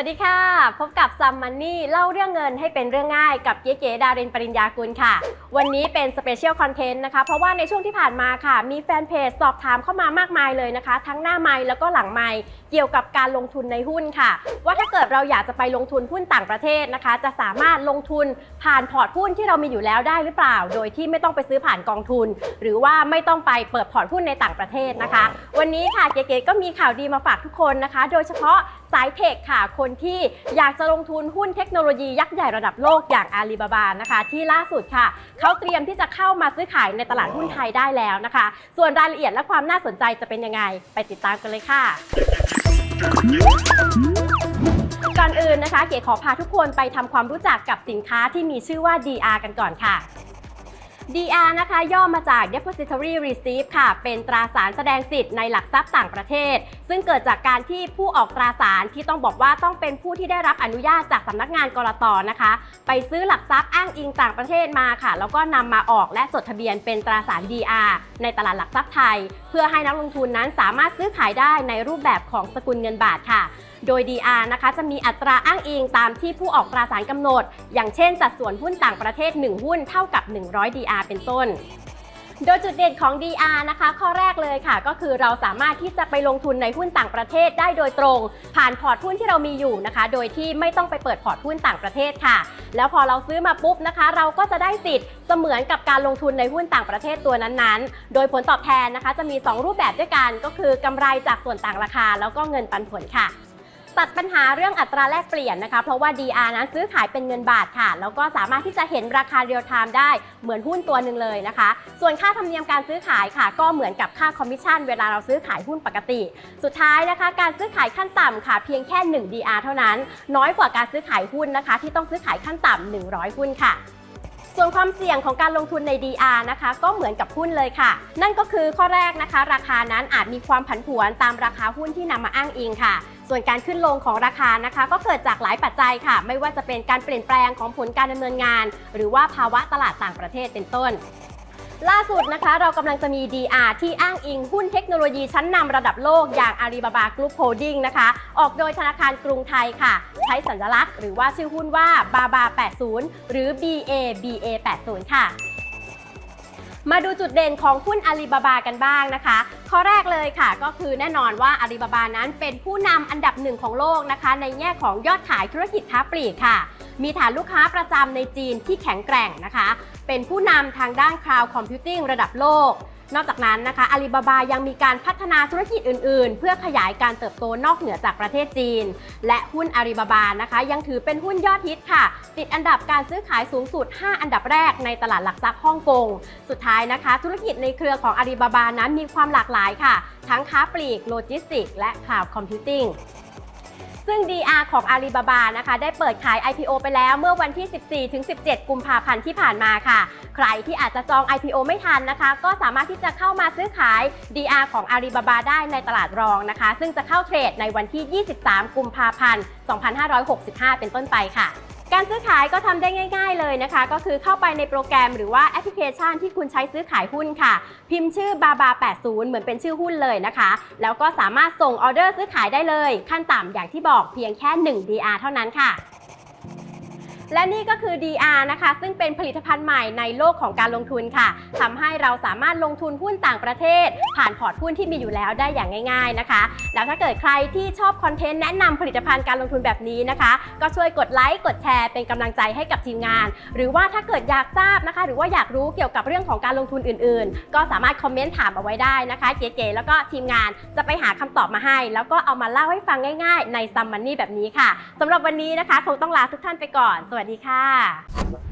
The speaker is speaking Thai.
วัสดีค่ะ พบกับซัมมันนี่เล่าเรื่องเงินให้เป็นเรื่องง่ายกับเก๋ๆดารินปริญญากุลค่ะ วันนี้เป็นสเปเชียลคอนเทนต์นะคะ เพราะว่าในช่วงที่ผ่านมาค่ะ มีแฟนเพจสอบถามเข้ามามากมายเลยนะคะ ทั้งหน้าไมค์แล้วก็หลังไมค์เกี่ยวกับการลงทุนในหุ้นค่ะ ว่าถ้าเกิดเราอยากจะไปลงทุนหุ้นต่างประเทศนะคะ จะสามารถลงทุนผ่านพอร์ตหุ้นที่เรามีอยู่แล้วได้หรือเปล่า โดยที่ไม่ต้องไปซื้อผ่านกองทุน หรือว่าไม่ต้องไปเปิดพอร์ตหุ้นในต่างประเทศนะคะ วันนี้ค่ะเก๋ๆก็มีข่าวดีมาฝากทุกคนนะคะ โดยเฉพาะสายเทคค่ะ คนที่อยากจะลงทุนหุ้นเทคโนโลยียักษ์ใหญ่ระดับโลกอย่างอาลีบาบานะคะ ที่ล่าสุดค่ะ เขาเตรียมที่จะเข้ามาซื้อขายในตลาดหุ้นไทยได้แล้วนะคะ ส่วนรายละเอียดและความน่าสนใจจะเป็นยังไง ไปติดตามกันเลยค่ะก่อนอื่นนะคะ เก๋ขอพาทุกคนไปทำความรู้จักกับสินค้าที่มีชื่อว่า DR กันก่อนค่ะ DR นะคะย่อมาจาก Depository Receipt ค่ะ เป็นตราสารแสดงสิทธิ์ในหลักทรัพย์ต่างประเทศ ซึ่งเกิดจากการที่ผู้ออกตราสารที่ต้องบอกว่าต้องเป็นผู้ที่ได้รับอนุญาตจากสำนักงานกรตนะคะ ไปซื้อหลักทรัพย์อ้างอิงต่างประเทศมาค่ะ แล้วก็นำมาออกและจดทะเบียนเป็นตราสาร DR ในตลาดหลักทรัพย์ไทย เพื่อให้นักลงทุนนั้นสามารถซื้อขายได้ในรูปแบบของสกุลเงินบาทค่ะโดย DR นะคะจะมีอัตราอ้างอิงตามที่ผู้ออกตราสารกำหนด อย่างเช่น สัดส่วนหุ้นต่างประเทศ 1 หุ้นเท่ากับ 100 DR เป็นต้นโดยจุดเด่นของ DR นะคะ ข้อแรกเลยค่ะ ก็คือเราสามารถที่จะไปลงทุนในหุ้นต่างประเทศได้โดยตรง ผ่านพอร์ตหุ้นที่เรามีอยู่นะคะ โดยที่ไม่ต้องไปเปิดพอร์ตหุ้นต่างประเทศค่ะ แล้วพอเราซื้อมาปุ๊บนะคะ เราก็จะได้สิทธิ์เสมือนกับการลงทุนในหุ้นต่างประเทศตัวนั้นๆ โดยผลตอบแทนนะคะ จะมี 2 รูปแบบด้วยกัน ก็คือกำไรจากส่วนต่างราคา แล้วก็เงินปันผลค่ะ ตัดปัญหาเรื่องอัตราแลกเปลี่ยนนะคะ เพราะว่า DR นั้นซื้อขายเป็นเงินบาทค่ะ แล้วก็สามารถที่จะเห็นราคาเรียลไทม์ได้เหมือนหุ้นตัวหนึ่งเลยนะคะ ส่วนค่าธรรมเนียมการซื้อขายค่ะ ก็เหมือนกับค่าคอมมิชชั่นเวลาเราซื้อขายหุ้นปกติ สุดท้ายนะคะ การซื้อขายขั้นต่ำค่ะ เพียงแค่ 1 DR เท่านั้น น้อยกว่าการซื้อขายหุ้นนะคะ ที่ต้องซื้อขายขั้นต่ำ100 หุ้นค่ะส่วนความเสี่ยงของการลงทุนใน DR นะคะ ก็เหมือนกับหุ้นเลยค่ะ นั่นก็คือข้อแรกนะคะ ราคานั้นอาจมีความผันผวนตามราคาหุ้นที่นำมาอ้างอิงค่ะ ส่วนการขึ้นลงของราคานะคะ ก็เกิดจากหลายปัจจัยค่ะ ไม่ว่าจะเป็นการเปลี่ยนแปลงของผลการดำเนินงาน หรือว่าภาวะตลาดต่างประเทศเป็นต้นล่าสุดนะคะเรากำลังจะมี DR ที่อ้างอิงหุ้นเทคโนโลยีชั้นนำระดับโลกอย่าง Alibaba Group Holding นะคะ ออกโดยธนาคารกรุงไทยค่ะ ใช้สัญลักษณ์หรือว่าชื่อหุ้นว่า BABA 80 หรือ BA BA 80 ค่ะ มาดูจุดเด่นของหุ้นอาลีบาบากันบ้างนะคะ ข้อแรกเลยค่ะ ก็คือแน่นอนว่าอาลีบาบานั้นเป็นผู้นำอันดับหนึ่งของโลกนะคะ ในแง่ของยอดขายธุรกิจค้าปลีกค่ะ มีฐานลูกค้าประจำในจีนที่แข็งแกร่งนะคะ เป็นผู้นำทางด้าน Cloud Computing ระดับโลก นอกจากนั้นนะคะอาลีบาบายังมีการพัฒนาธุรกิจอื่น ๆ เพื่อขยายการเติบโตนอกเหนือจากประเทศจีน และหุ้นอาลีบาบานะคะ ยังถือเป็นหุ้นยอดฮิตค่ะ ติดอันดับการซื้อขายสูงสุด 5 อันดับแรกในตลาดหลักทรัพย์ฮ่องกง สุดท้ายนะคะ ธุรกิจในเครือของอาลีบาบานั้นมีความหลากหลายค่ะ ทั้งค้าปลีกโลจิสติก และ Cloud Computing ซึ่ง DR ของ Alibaba นะคะ ได้เปิดขาย IPO ไปแล้วเมื่อวันที่ 14-17 กุมภาพันธ์ที่ผ่านมาค่ะ ใครที่อาจจะจอง IPO ไม่ทันนะคะ ก็สามารถที่จะเข้ามาซื้อขาย DR ของ Alibaba ได้ในตลาดรองนะคะ ซึ่งจะเข้าเทรดในวันที่ 23 กุมภาพันธ์ 2565 เป็นต้นไปค่ะ การซื้อขายก็ทำได้ง่าย ๆเลยนะคะ ก็คือเข้าไปในโปรแกรมหรือว่าแอปพลิเคชันที่คุณใช้ซื้อขายหุ้นค่ะ พิมพ์ชื่อบาบา80 เหมือนเป็นชื่อหุ้นเลยนะคะ แล้วก็สามารถส่งออเดอร์ซื้อขายได้เลย ขั้นต่ำอย่างที่บอกเพียงแค่ 1 DR เท่านั้นค่ะ และนี่ก็คือ DR นะคะ ซึ่งเป็นผลิตภัณฑ์ใหม่ในโลกของการลงทุนค่ะทำให้เราสามารถลงทุนหุ้นต่างประเทศ ผ่านพอร์ตหุ้นที่มีอยู่แล้วได้อย่างง่าย ๆนะคะ แล้วถ้าเกิดใครที่ชอบคอนเทนต์แนะนำผลิตภัณฑ์การลงทุนแบบนี้นะคะ ก็ช่วยกดไลค์กดแชร์เป็นกำลังใจให้กับทีมงาน หรือว่าถ้าเกิดอยากทราบนะคะ หรือว่าอยากรู้เกี่ยวกับเรื่องของการลงทุนอื่นๆ ก็สามารถคอมเมนต์ถามเอาไว้ได้นะคะเก๋ๆแล้วก็ทีมงานจะไปหาคำตอบมาให้ แล้วก็เอามาเล่าให้ฟังง่าย ๆ ในซัมมันนี่แบบนี้ค่ะสำหรับวันนี้นะคะคงต้องลาทุกท่านไปก่อนสวัสดีค่ะ